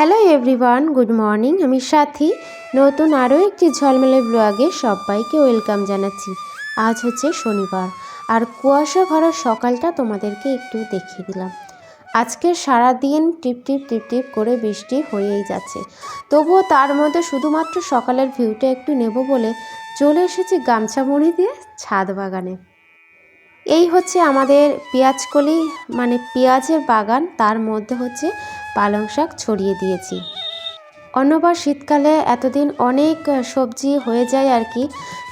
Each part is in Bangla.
হ্যালো এভরিওয়ান গুড মর্নিং আমি সাথী। নতুন আরও একটি ঝলমেলে ব্লগে সবাইকে ওয়েলকাম জানাচ্ছি। আজ হচ্ছে শনিবার। আর কুয়াশা ভরা সকালটা তোমাদেরকে একটু দেখিয়ে দিলাম। আজকে সারাদিন টিপ টিপ টিপ টিপ করে বৃষ্টি হয়েই যাচ্ছে। তবুও তার মধ্যে শুধুমাত্র সকালের ভিউটা একটু নেব বলে চলে এসেছি গামছা মুড়ি দিয়ে ছাদ বাগানে। এই হচ্ছে আমাদের পেঁয়াজকলি মানে পেঁয়াজের বাগান, তার মধ্যে হচ্ছে পালং শাক ছড়িয়ে দিয়েছি। অন্যবার শীতকালে এতদিন অনেক সবজি হয়ে যায় আর কি।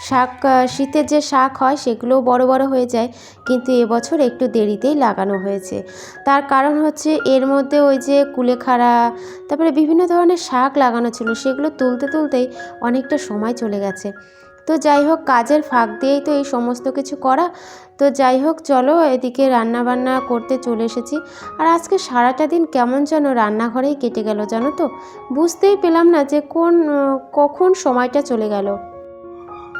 শাক শীতের যে শাক হয় সেগুলোও বড় বড় হয়ে যায়, কিন্তু এবছর একটু দেরিতেই লাগানো হয়েছে। তার কারণ হচ্ছে এর মধ্যে ওই যে কুলেখাড়া, তারপরে বিভিন্ন ধরনের শাক লাগানো ছিল, সেগুলো তুলতে তুলতেই অনেকটা সময় চলে গেছে। তো যাই হোক, কাজের ফাঁক দিয়েই তো এই সমস্ত কিছু করা তো যাই হোক, চলো এদিকে রান্না বান্না করতে চলে এসেছি। আর আজকে সারাটা দিন কেমন যেন রান্নাঘরেই কেটে গেল জানো তো? বুঝতেই পেলাম না যে কোন, কখন সময়টা চলে গেল।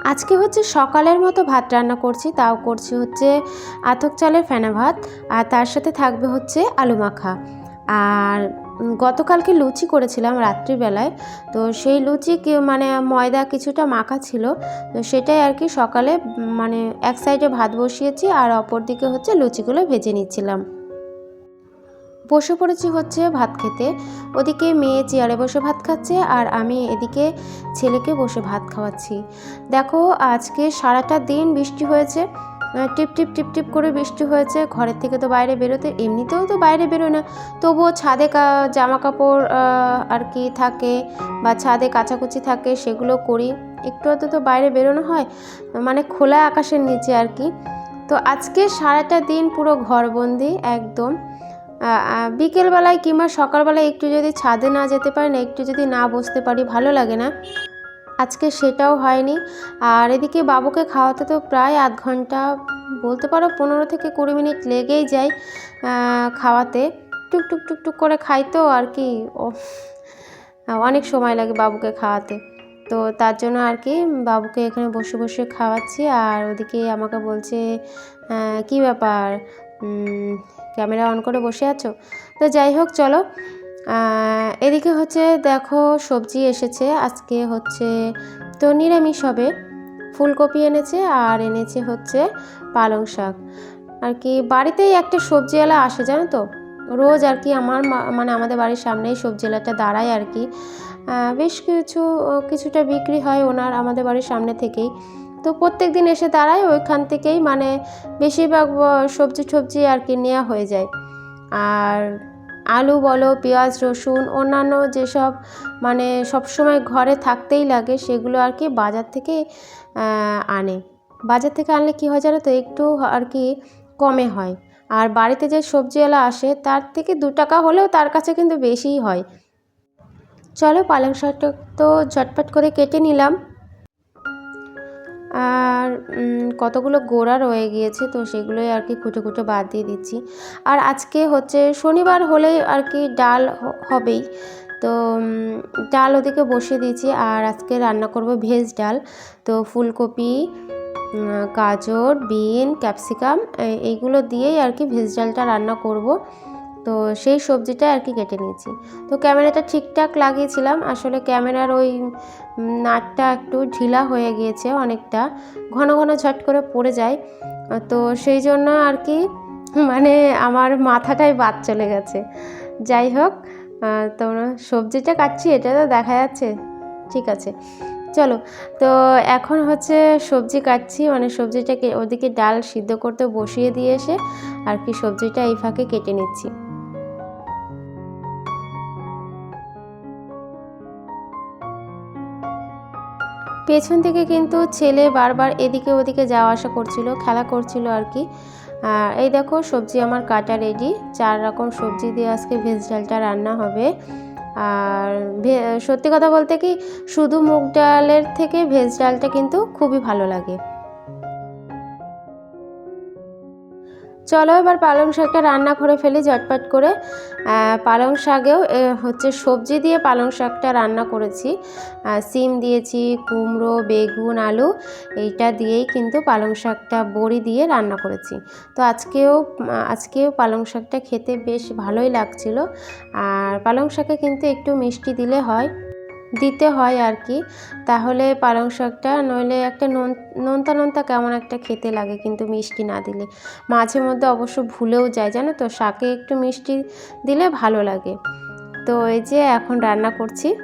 আজকে হচ্ছে সকালের মতো ভাত রান্না করছি, তাও করছি হচ্ছে আতক চালের ফেনা ভাত, আর তার সাথে থাকবে হচ্ছে আলু মাখা। আর গতকালকে লুচি করেছিলাম রাত্রিবেলায়। তো সেই লুচি মানে ময়দা কিছুটা মাখা ছিল। তো সেটাই আর কি সকালে মানে এক সাইডে ভাত বসিয়েছি আর অপর দিকে হচ্ছে লুচিগুলো ভেজে নিচ্ছিলাম। বসে পড়েছি হচ্ছে ভাত খেতে। ওদিকে মেয়ে চেয়ারে বসে ভাত খাচ্ছে আর আমি এদিকে ছেলেকে বসে ভাত খাওয়াচ্ছি। দেখো আজকে সারাটা দিন বৃষ্টি হয়েছে। টিপ টিপ টিপ টিপ করে বৃষ্টি হয়েছে। ঘরের থেকে তো বাইরে বেরোতে এমনিতেও তো বাইরে বেরোয় না। তবুও ছাদে জামা কাপড় আর কি থাকে বা ছাদে কাচাকুচি থাকে সেগুলো করি। একটু হয়তো তো বাইরে বেরোনো হয় মানে খোলা আকাশের নিচে আর কি। তো আজকে সারাটা দিন পুরো ঘরবন্দি একদম। বিকেলবেলায় কিংবা সকালবেলায় একটু যদি ছাদে না যেতে পারি না, একটু যদি না বসতে পারি, ভালো লাগে না। আজকে সেটাও হয়নি। আর এদিকে বাবুকে খাওয়াতে তো প্রায় আধ ঘণ্টা, বলতে পারো পনেরো থেকে কুড়ি মিনিট লেগেই যায় খাওয়াতে। টুক টুক টুক টুক করে খাই তো আর কি অনেক সময় লাগে বাবুকে খাওয়াতে। তো তার জন্য আর কি বাবুকে এখানে বসে বসে খাওয়াচ্ছি। আর ওদিকে আমাকে বলছে কি ব্যাপার? ক্যামেরা অন করে বসে আছো? তো যাই হোক, চলো। এদিকে হচ্ছে দেখো সবজি এসেছে। আজকে হচ্ছে তো নিরামিষ হবে। ফুলকপি এনেছে আর এনেছে হচ্ছে পালং শাক। আর কি বাড়িতেই একটা সবজিওয়ালা আসে, জানো তো? রোজ আর কি আমার মানে আমাদের বাড়ির সামনেই সবজিওয়ালাটা দাঁড়ায় আর কি। বেশ কিছু, কিছুটা বিক্রি হয় ওনার আমাদের বাড়ির সামনে থেকেই। তো প্রত্যেক দিন এসে দাঁড়ায়, ওইখান থেকেই মানে বেশিরভাগ সবজি টবজি আর কি নেওয়া হয়ে যায়। আর আলু বলো, পেঁয়াজ, রসুন, অন্যান্য যেসব মানে সবসময় ঘরে থাকতেই লাগে সেগুলো আর কি বাজার থেকে আনে। বাজার থেকে আনলে কী হয় জানো তো? একটু আর কি কমে হয়। আর বাড়িতে যে সবজিওয়ালা আসে, তার থেকে দু টাকা হলেও তার কাছে কিন্তু বেশিই হয়। চলো পালং শাকটা তো ঝটপট করে কেটে নিলাম। আর কতগুলো গোড়া রয়ে গিয়েছে, তো সেগুলোই আর কি খুঁটে খুঁটে বাদ দিয়ে দিচ্ছি। আর আজকে হচ্ছে শনিবার হলেই আর কি ডাল হবেই। তো ডাল ওদিকে বসিয়ে দিয়েছি আর আজকে রান্না করব ভেজ ডাল। তো ফুলকপি গাজর, বিন, ক্যাপসিকাম এইগুলো দিয়েই আর কি ভেজ ডালটা রান্না করব। তো সেই সবজিটা আর কি কেটে নিয়েছি। তো ক্যামেরাটা ঠিকঠাক লাগিয়েছিলাম, আসলে ক্যামেরার ওই নাটটা একটু ঢিলা হয়ে গিয়েছে অনেকটা, ঘন ঘন ঝট করে পড়ে যায়। তো সেই জন্য আর কি মানে আমার মাথাটাই বাদ চলে গেছে। যাই হোক তো সবজিটা কাটছি, এটা তো দেখা যাচ্ছে, ঠিক আছে। চলো, তো এখন হচ্ছে সবজি কাটছি মানে সবজিটাকে ওদিকে ডাল সিদ্ধ করতে বসিয়ে দিয়ে এসে আর কি সবজিটা এই ফাঁকে কেটে নিচ্ছি। পেছন থেকে কিন্তু ছেলে বারবার এদিকে ওদিকে যাওয়া আসা করছিল, খেলা করছিল আর কি। এই দেখো, সবজি আমার কাটা রেডি চার রকম সবজি দিয়ে আজকে ভেজ ডালটা রান্না হবে। আর সত্যি কথা বলতে কি, শুধু মুগ ডালের থেকে ভেজ ডালটা কিন্তু খুবই ভালো লাগে। চলো এবার পালং শাকটা রান্না করে ফেলি ঝটপট করে। পালং শাকেও হচ্ছে সবজি দিয়ে পালং শাকটা রান্না করেছি। সিম দিয়েছি, কুমড়ো, বেগুন, আলু, এইটা দিয়েই কিন্তু পালং শাকটা বড়ি দিয়ে রান্না করেছি। তো আজকেও আজকেও পালং শাকটা খেতে বেশ ভালোই লাগছিল। আর পালং শাকে কিন্তু একটু মিষ্টি দিলে হয়। দিতে হয় আর কি। তাহলে পালং শাকটা নইলে একটা নোন, নোনতা নোনতা কেমন একটা খেতে লাগে কিন্তু মিষ্টি না দিলে। মাঝে মধ্যে অবশ্য ভুলেও যায়, জানো তো? শাকে একটু মিষ্টি দিলে ভালো লাগে। তো এই যে এখন রান্না করছি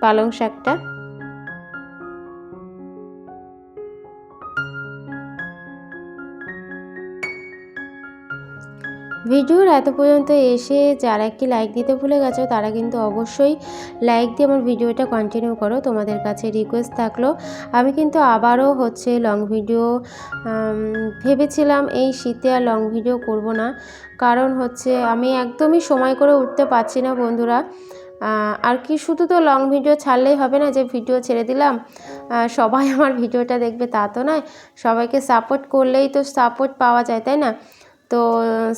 পালং শাকটা। ভিডিওর এত পর্যন্ত এসে যারা একটি লাইক দিতে ভুলে গেছো, তারা কিন্তু অবশ্যই লাইক দিয়ে আমার ভিডিওটা কন্টিনিউ করো। তোমাদের কাছে রিকোয়েস্ট থাকল। আমি কিন্তু আবারও হচ্ছে লং ভিডিও ভেবেছিলাম এই শীতে আর লং ভিডিও করব না। কারণ হচ্ছে আমি একদমই সময় করে উঠতে পারছি না বন্ধুরা। আর কি শুধু তো লং ভিডিও ছাড়লেই হবে না, যে ভিডিও ছেড়ে দিলাম সবাই আমার ভিডিওটা দেখবে তা তো নয়। সবাইকে সাপোর্ট করলেই তো সাপোর্ট পাওয়া যায়, তাই না? তো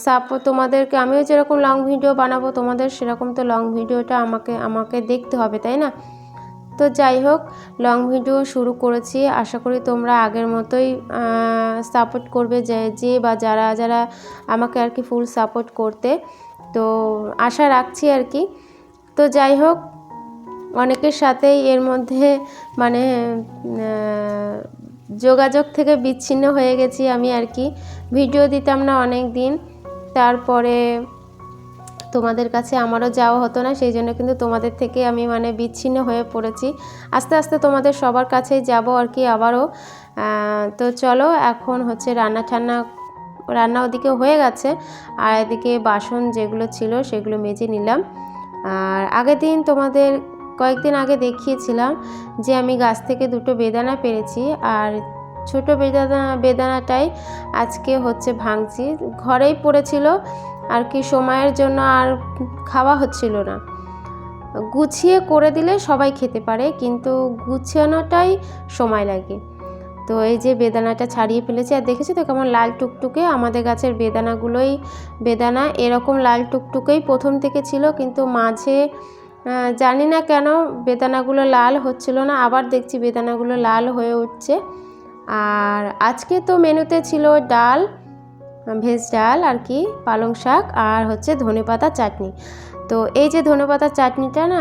সাপোর্ট তোমাদেরকে, আমিও যেরকম লং ভিডিও বানাবো, তোমাদের সেরকম তো লং ভিডিওটা আমাকে আমাকে দেখতে হবে, তাই না? তো যাই হোক লং ভিডিও শুরু করেছি। আশা করি তোমরা আগের মতোই সাপোর্ট করবে যে যে বা যারা যারা আমাকে আর কি ফুল সাপোর্ট করতে। তো আশা রাখছি আর কি। তো যাই হোক, অনেকের সাথেই এর মধ্যে মানে যোগাযোগ থেকে বিচ্ছিন্ন হয়ে গেছি আমি আর কি। ভিডিও দিতাম না অনেক দিন। তারপরে তোমাদের কাছে আমারও যাওয়া হতো না, সেই জন্য কিন্তু তোমাদের থেকে আমি মানে বিচ্ছিন্ন হয়ে পড়েছি। আস্তে আস্তে তোমাদের সবার কাছেই যাব আর কি আবারও। তো চলো, এখন হচ্ছে রান্না ঠান্না, রান্না ওদিকে হয়ে গেছে। আর এদিকে বাসন যেগুলো ছিল সেগুলো মেজে নিলাম। আর আগের দিন তোমাদের কয়েকদিন আগে দেখিয়েছিলাম যে আমি গাছ থেকে দুটো বেদানা পেরেছি আর ছোট বেদানা, বেদানাটাই আজকে হচ্ছে ভাঙছি। ঘরেই পড়েছিল, আর কি সময়ের জন্য আর খাওয়া হচ্ছিল না। গুছিয়ে করে দিলে সবাই খেতে পারে, কিন্তু গুছানোটাই সময় লাগে। তো এই যে বেদানাটা ছাড়িয়ে ফেলেছি, আর দেখেছি তো কেমন লাল টুকটুকে? আমাদের গাছের বেদানাগুলোই, বেদানা এরকম লাল টুকটুকেই প্রথম থেকে ছিল, কিন্তু মাঝে জানি না কেন বেদানাগুলো লাল হচ্ছিল না, আবার দেখছি বেদানাগুলো লাল হয়ে উঠছে। আর আজকে তো মেনুতে ছিল ডাল, ভেজ ডাল আর কি, পালং শাক আর হচ্ছে ধনেপাতা চাটনি। তো এই যে ধনেপাতার চাটনিটা না,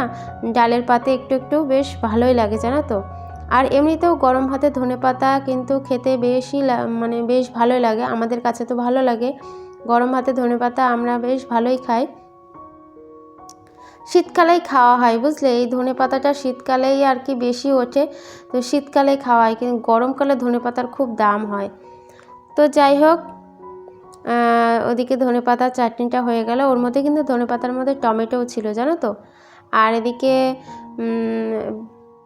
ডালের পাতে একটু একটু বেশ ভালোই লাগে, জানো তো? আর এমনিতেও গরম ভাতে ধনেপাতা কিন্তু খেতে বেশি মানে বেশ ভালোই লাগে, আমাদের কাছে তো ভালো লাগে। গরম ভাতে ধনেপাতা আমরা বেশ ভালোই খাই। শীতকালেই খাওয়া হয়, বুঝলে? এই ধনে পাতাটা শীতকালেই আর কি বেশি ওঠে। তো শীতকালেই খাওয়া হয়, কিন্তু গরমকালে ধনে পাতার খুব দাম হয়। তো যাই হোক ওদিকে ধনে পাতার চাটনিটা হয়ে গেল। ওর মধ্যে কিন্তু ধনে পাতার মধ্যে টমেটোও ছিল, জানো তো? আর এদিকে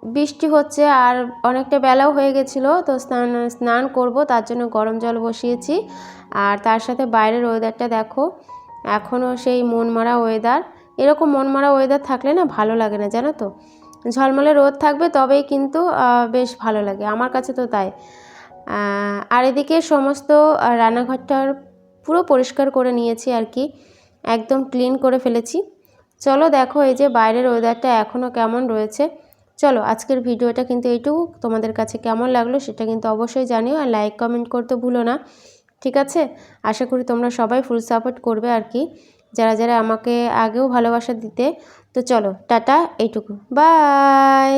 বৃষ্টি হচ্ছে আর অনেকটা বেলাও হয়ে গেছিল। তো স্নান স্নান করব, তার জন্য গরম জল বসিয়েছি। আর তার সাথে বাইরের ওয়েদারটা দেখো। এখনও সেই মনমারা ওয়েদার এরকম মনমারা ওয়েদার থাকলে না ভালো লাগে না, জানো তো? ঝলমলে রোদ থাকবে তবেই কিন্তু বেশ ভালো লাগে, আমার কাছে তো তাই। আর এদিকে সমস্ত রান্নাঘরটার পুরো পরিষ্কার করে নিয়েছি আর কি, একদম ক্লিন করে ফেলেছি। চলো দেখো এই যে বাইরের ওয়েদারটা এখনও কেমন রয়েছে। চলো আজকের ভিডিওটা কিন্তু এইটুকু, তোমাদের কাছে কেমন লাগল সেটা কিন্তু অবশ্যই জানিও আর লাইক কমেন্ট করতে ভুলো না, ঠিক আছে? আশা করি তোমরা সবাই ফুল সাপোর্ট করবে আর কি। যারা যারা আমাকে আগেও ভালোবাসা দিতে তো চলো টাটা এইটুকু। বাই!